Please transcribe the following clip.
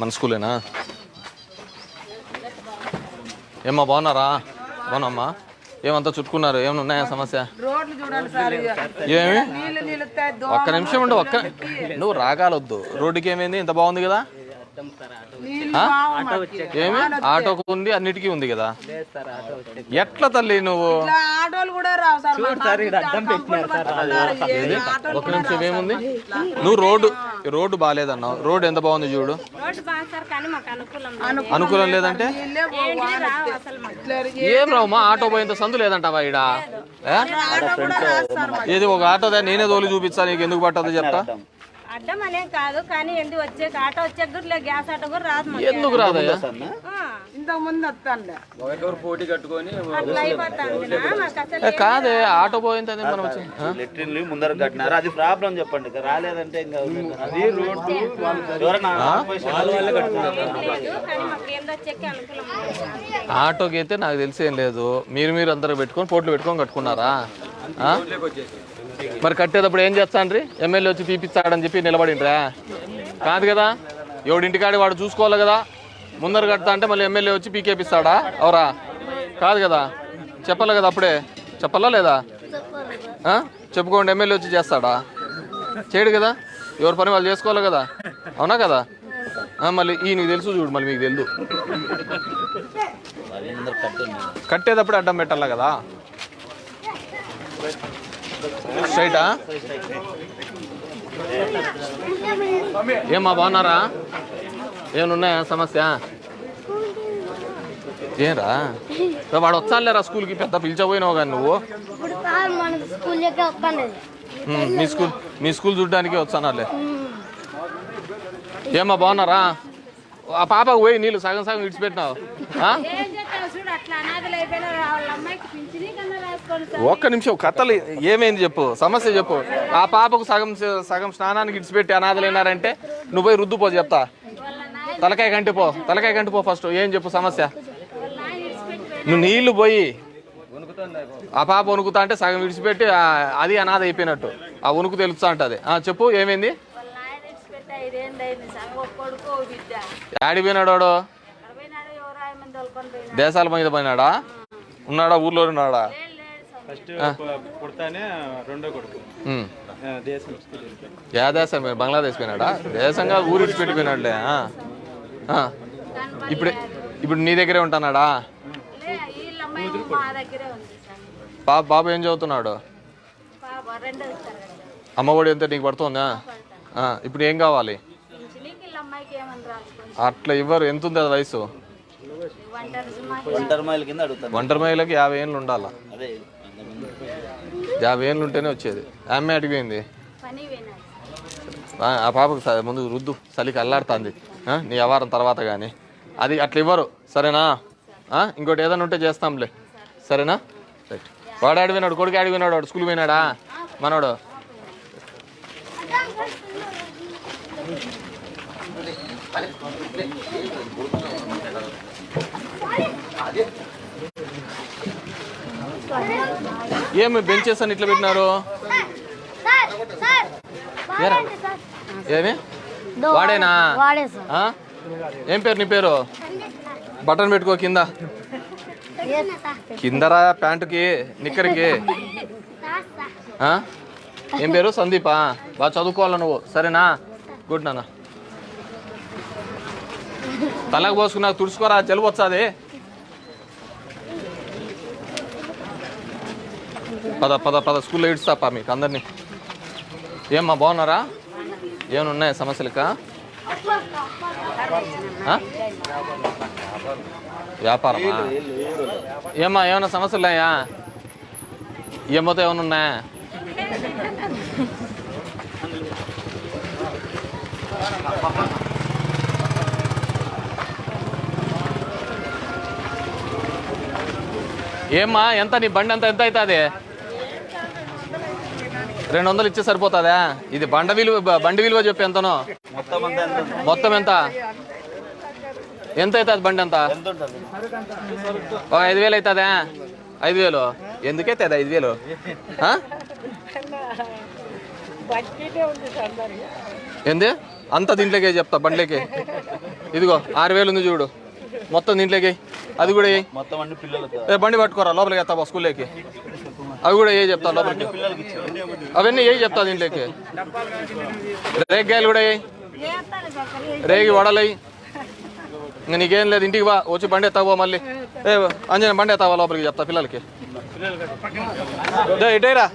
మన స్కూలేనా? ఏమ్మా బాగున్నారా? బాగున్నామ్మా ఏమంతా చుట్టుకున్నారు? ఏమైనా ఉన్నాయా సమస్య. ఏమి? ఒక్క నిమిషం ఉండు ఒక్క నువ్వు రాగాలొద్దు. రోడ్డుకి ఏమైంది ఇంత బాగుంది కదా. ఏమి? ఆటోకు ఉంది అన్నిటికీ ఉంది కదా? ఎట్లా తల్లి నువ్వు? ఒక్క నిమిషం ఏముంది? నువ్వు రోడ్డు రోడ్డు బాగాలేదన్నావు. రోడ్డు ఎంత బాగుంది చూడు. అనుకూలం లేదు. అనుకూలం లేదంటే? ఏం రావుమా ఆటో పోయేంత సందు లేదంటావా? ఆటో మాకు. ఏది ఒక ఆటోదే నేనే తోలి చూపించా నీకు ఎందుకు పట్టదు చెప్తా? అడ్డం అనేం కాదు కానీ ఎందుకు వచ్చే ఆటో వచ్చే గ్యాస్ ఆటో కూడా రాదు ఎందుకు రాదయ్యా? ఆ, ఇంతకు ముందు వస్తానులే అట్లా అయిపోతుంది నా, మాకు అసలు ఏ, కాదే ఆటో పోయింది మనం? లెట్రిన్లు ముందర కట్టినారు. అది ప్రాబ్లం చెప్పండి. ఇక రాలేదంటే ఇంకా అది రోడ్డు ఎవరైనా. ఆటోకి అయితే నాకు తెలిసి ఏం లేదు. మీరు మీరు అందరూ పెట్టుకొని పోట్లు పెట్టుకొని కట్టుకున్నారా? మరి కట్టేటప్పుడు ఏం చేస్తాండ్రి? ఎమ్మెల్యే వచ్చి తీపిస్తాడని చెప్పి నిలబడిండ్రా? కాదు కదా? ఎవడింటికాడి వాడు చూసుకోవాలి కదా? ముందర కడతా అంటే మళ్ళీ ఎమ్మెల్యే వచ్చి పీకేపిస్తాడా? అవరా? కాదు కదా? చెప్పాలి కదా అప్పుడే. చెప్పాలా లేదా? చెప్పుకోండి ఎమ్మెల్యే వచ్చి చేస్తాడా? చేయడు కదా? ఎవరి పని వాళ్ళు చేసుకోవాలి కదా? అవునా కదా? మళ్ళీ ఈ నీకు తెలుసు చూడు మళ్ళీ మీకు కట్టింది కట్టేటప్పుడు అడ్డం పెట్టాలా కదా? స్ట్రైటా? ఏమా బాగున్నారా? ఏమన్నాయా సమస్య? ఏరా? రా, వాడు వచ్చాలేరా స్కూల్కి పెద్ద పిలిచబోయినావు కానీ నువ్వు. మీ స్కూల్ మీ స్కూల్ చూడడానికి వచ్చానాలే. ఏమ్మా బాగున్నారా? ఆ పాపకు పోయి నీళ్ళు సగం సగం సార్ ఒక్క నిమిషం కథలు ఏమైంది చెప్పు సమస్య చెప్పు. ఆ పాపకు సగం సగం స్నానానికి ఇడిచిపెట్టి అనాథలేనారంటే నువ్వు పోయి రుద్దుపో చెప్తా. తలకాయ కంటిపో తలకాయ కంటిపో ఫస్ట్ ఏం చెప్పు సమస్య? నువ్వు నీళ్ళు పోయి ఆ పాప వణుకుతా అంటే సగం విడిచిపెట్టి అది అనాథ అయిపోయినట్టు. ఆ వణుకు తెలుస్తా ఉంటుంది చెప్పు ఏమైంది? ఇచ్చిపెట్టి ఐదేళ్ళు అయింది సార్ ఒక కొడుకు ఓ బిడ్డ. యాడి పోయినాడు వాడు? అక్కడ పోయినాడు? ఎవరు ఆయన మంది తోలుకొని పోయినాడు. దేశాల మీద పోయినాడా? ఉన్నాడా? ఊర్లో ఉన్నాడా? లేదు సార్ ఫస్ట్ పుడతానే రెండో కొడుకు. ఉమ్. ఆ, దేశం బంగ్లాదేశ్ పోయినాడా? దేశంగా ఊరు పెట్టిపోయినాడులే ఆ. ఆ. ఇప్పుడు ఇప్పుడు నీ దగ్గరే సార్ బాబు ఏం చదువుతున్నాడు? అమ్మఒడి ఎంత నీకు పడుతుందా. ఇప్పుడు ఏం కావాలి? అట్లా ఇవ్వరు. ఎంత ఉంది అది వయసు? ఒంటరి మైల్ కింద అడుగుతాను ఒంటరి మహిళకి యాభై ఏళ్ళు ఉండాలా? అదే. యాభై ఏళ్ళు ఉంటేనే వచ్చేది. ఆమె అడిగిపోయింది. ఆ పాపకు ముందు రుద్దు. చలికి అల్లాడుతుంది. ఆ, నీ వ్యవహారం తర్వాత కానీ అది అట్లా ఇవ్వరు. సరేనా? ఆ, ఇంకోటి ఏదైనా ఉంటే చేస్తాంలే. సరేనా? రైట్. వాడు ఆడిపోయినాడు కొడుకు ఆడిపోయినాడు వాడు స్కూల్ పోయినాడా? మనోడు. ఏమి బెంచెస్ అని ఇట్లా పెట్టినారు? ఏమి? వాడేనా? ఏం పేరు నీ పేరు? బటన్ పెట్టుకో కింద. కిందరా ప్యాంటుకి నిక్కర్కి? ఏం పేరు? సందీపా? బాగా చదువుకోవాలా నువ్వు. సరేనా? గుడ్ నాన్న. తలకు పోసుకున్నా తుడుచుకోరా జలుబు వచ్చాది పద పద పద స్కూల్లో ఇడుస్తాపా మీకు అందరినీ. ఏమ్మా బాగున్నారా? ఏమైనా ఉన్నాయా ఆ? వ్యాపారమా? ఏమ్మా ఏమైనా సమస్యలు ఉన్నాయా ఏమోతో ఏమైనా ఉన్నాయా? ఏమ్మా ఎంత? నీ బండి అంత ఎంత అవుతుంది రెండు వందలు ఇచ్చే సరిపోతుందా? ఇది బండ విలువ బండి విలువ చెప్పి ఎంతనో. మొత్తం ఎంత? ఎంత ఎంత అవుతుంది బండి ఎంత ఒక ఐదు వేలు అవుతుందా ఐదు వేలు. ఎందుకైతుంది ఐదు వేలు? ఏంది? అంత దీంట్లోకే చెప్తా బండ్లేకే. ఇదిగో ఆరు వేలు ఉంది చూడు. మొత్తం దీంట్లోకి అది కూడా మొత్తం అన్ని ఏ బండి పట్టుకోరా లోపలికి వేస్తావా స్కూల్లోకి. అవి కూడా ఏ చెప్తా లోపలికి. అవన్నీ ఏ చెప్తా దీంట్లోకి. రేగ్గాయలు కూడా కానీ రేగి వడలయ్యి ఇంకా నీకేం లేదు ఇంటికి బా వచ్చి బండి ఎత్తావా మళ్ళీ. ఏ అంజన బండి ఎత్తావా లోపలికి చెప్తా పిల్లలకి. ఇటేరా